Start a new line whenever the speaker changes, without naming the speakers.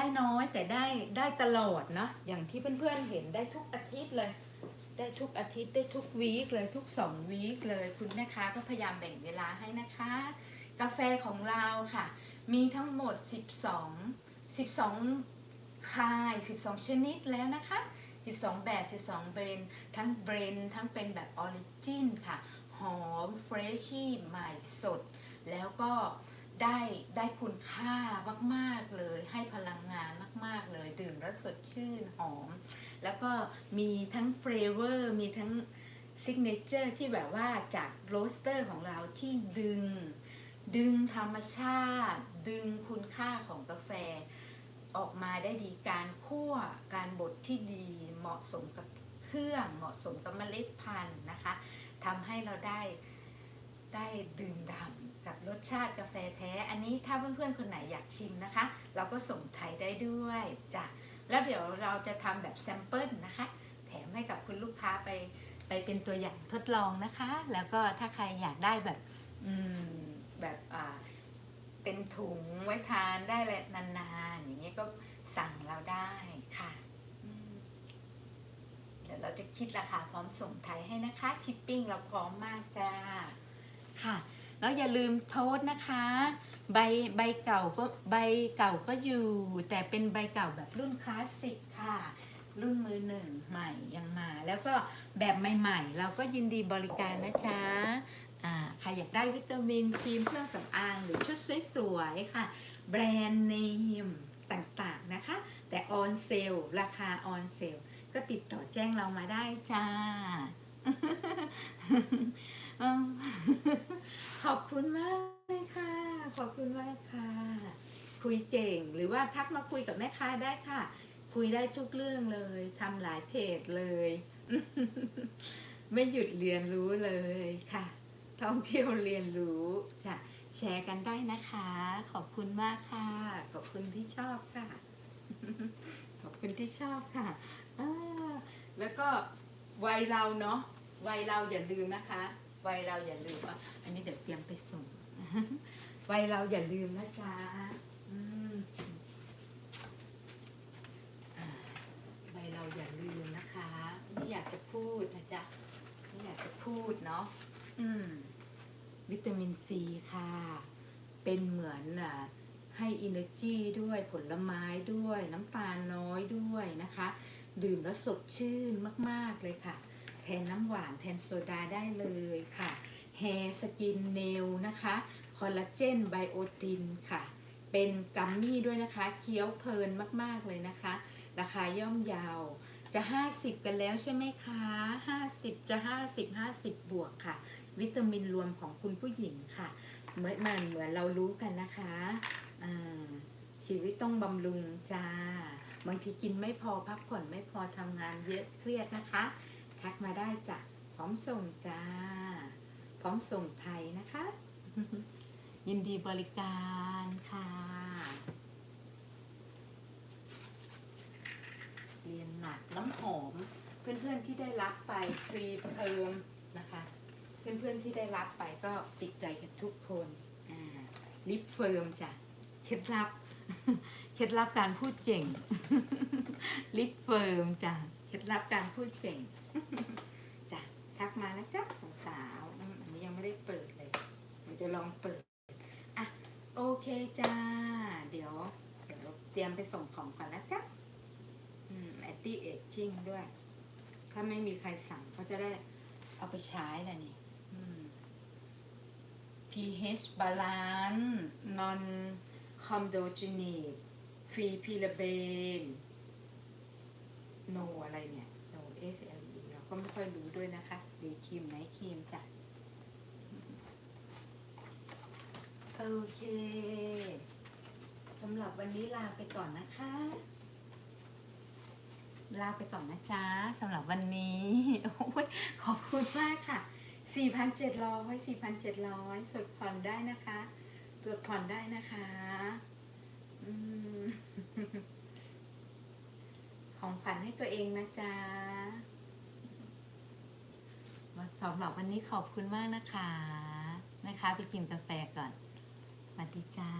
ได้น้อยแต่ได้ได้ตลอดนะอย่างที่เพื่อนๆเห็นได้ทุกอาทิตย์เลย ได้ทุกอาทิตย์ได้ทุกวีคเลยทุกสองวีคเลยคุณแม่ค้าก็พยายามแบ่งเวลาให้นะคะ กาแฟของเราค่ะ มีทั้งหมด 12 12 คาย 12 ชนิดแล้วนะคะ 12 แบบ 12 เบรนด์ทั้งเบรนด์ทั้งเป็นแบบออริจินค่ะ หอมเฟรชชี่ใหม่สด แล้วก็ ได้ได้คุณค่ามากๆเลย ให้พลังงานมาก ๆเลย ดื่มแล้วสดชื่นหอม แล้วก็มีทั้งเฟรเวอร์มีทั้งซิกเนเจอร์ที่แบบว่าจากโรสเตอร์ของเราที่ดึง ดึงธรรมชาติ ดึงคุณค่าของกาแฟ ออกมาได้ดีการคั่วการบดที่ดีเหมาะสมกับเครื่องเหมาะสมกับเมล็ดพันธุ์นะคะทำให้เราได้ได้ดื่มด่ำ ชาติกาแฟแท้ อันนี้ถ้าเพื่อนๆคนไหนอยากชิมนะคะ เราก็ส่งไทยได้ด้วยจ้ะแล้วเดี๋ยวเราจะทำแบบแซมเปิลนะคะ แถมให้กับคุณลูกค้าไปไปเป็นตัวอย่างทดลองนะคะ แล้วก็ถ้าใครอยากได้แบบแบบเป็นถุงไว้ทานได้แหละนานๆ อย่างเงี้ยก็สั่งเราได้ค่ะเดี๋ยวเราจะคิดราคาพร้อมส่งไทยให้นะคะ ชิปปิ้งเราพร้อมมากจ้าค่ะ แล้วอย่าลืมโทษนะคะ ใบใบเก่าก็ใบเก่าก็อยู่ แต่เป็นใบเก่าแบบรุ่นคลาสสิกค่ะ รุ่นมือหนึ่งใหม่ยังมา แล้วก็แบบใหม่ ๆ เราก็ยินดีบริการนะจ๊ะอ่าใครอยากได้วิตามินครีมเครื่องสำอางหรือชุดสวยๆค่ะ แบรนด์เนมต่างๆนะคะ แต่ออนเซลราคาออนเซลก็ติดต่อแจ้งเรามาได้จ้า ขอบคุณมากเลยค่ะ ขอบคุณมากค่ะ คุยเก่งหรือว่าทักมาคุยกับแม่ค้าได้ค่ะ คุยได้ทุกเรื่องเลยทำหลายเพจเลย ไม่หยุดเรียนรู้เลยค่ะ ท่องเที่ยวเรียนรู้จะแชร์กันได้นะคะ ขอบคุณมากค่ะ ขอบคุณที่ชอบค่ะ ขอบคุณที่ชอบค่ะ แล้วก็วัยเราเนาะ วัยเราอย่าลืมนะคะ วัยเราอย่าลืมว่าอันนี้เดี๋ยวเตรียมไปส่ง วัยเราอย่าลืมนะจ๊ะวัยเราอย่าลืมนะคะไม่อยากจะพูดนะจ๊ะไม่อยากจะพูดเนาะวิตามินซีค่ะ เป็นเหมือนอะให้ energy ด้วยผลไม้ด้วย น้ำตาลน้อยด้วยนะคะ ดื่มแล้วสดชื่นมาก ๆ เลยค่ะ นน้ำหวานแทนโซดาได้เลยค่ะแฮร์สกินเนลนะคะคอลลาเจนไบโอตินค่ะ เป็นกัมมี่ด้วยนะคะ เคี้ยวเพลินมากๆเลยนะคะ ราคาย่อมเยาวจะ 50 กันแล้วใช่ไหมคะ 50 จะ 50 50 บวกค่ะ วิตามินรวมของคุณผู้หญิงค่ะ เหมือนมันเหมือนเรารู้กันนะคะชีวิตต้องบำรุงจ้า บางทีกินไม่พอพักผ่อนไม่พอทำงานเยอะเครียดนะคะ ทักมาได้จ้ะพร้อมส่งจ้า พร้อมส่งไทยนะคะ ยินดีบริการค่ะ เรียนหนักน้ำหอม เพื่อนๆที่ได้รับไปพรีเพิมนะคะ เพื่อนๆที่ได้รับไปก็ติดใจกันทุกคนอ่าลิปเฟิร์มจ้ะเคล็ดลับ เคล็ดลับการพูดเก่ง ลิปเฟิร์มจ้ะ เคล็ดลับการพูดเก่งจ้ะทักมานะจ๊ะสาวๆอืมอันนี้ยังไม่ได้เปิดเลยเดี๋ยวจะลองเปิดอะโอเคจ้า เดี๋ยวเดี๋ยวเตรียมไปส่งของก่อนนะจ๊ะอืมแอนตี้เอจจิ้งด้วย ถ้าไม่มีใครสั่งก็จะได้เอาไปใช้แหละนี่อืม pH balance non comedogenic free paraben no อะไรเนี่ย no SLE เอลีเราก็ไม่ค่อยรู้ด้วยนะคะหรือครีมไหนครีมจ้ะโอเคสำหรับวันนี้ลาไปก่อนนะคะ ลาไปก่อนนะจ๊ะสำหรับวันนี้โอ้ยขอบคุณมากค่ะ 4,700 4,700สดผ่อนได้นะคะ ตรวจผ่อนได้นะคะ อืม ของขวัญให้ตัวเองนะจ๊ะสำหรับวันนี้ขอบคุณมากนะคะแม่ค้าไปกินกาแฟก่อนสวัสดีจ้า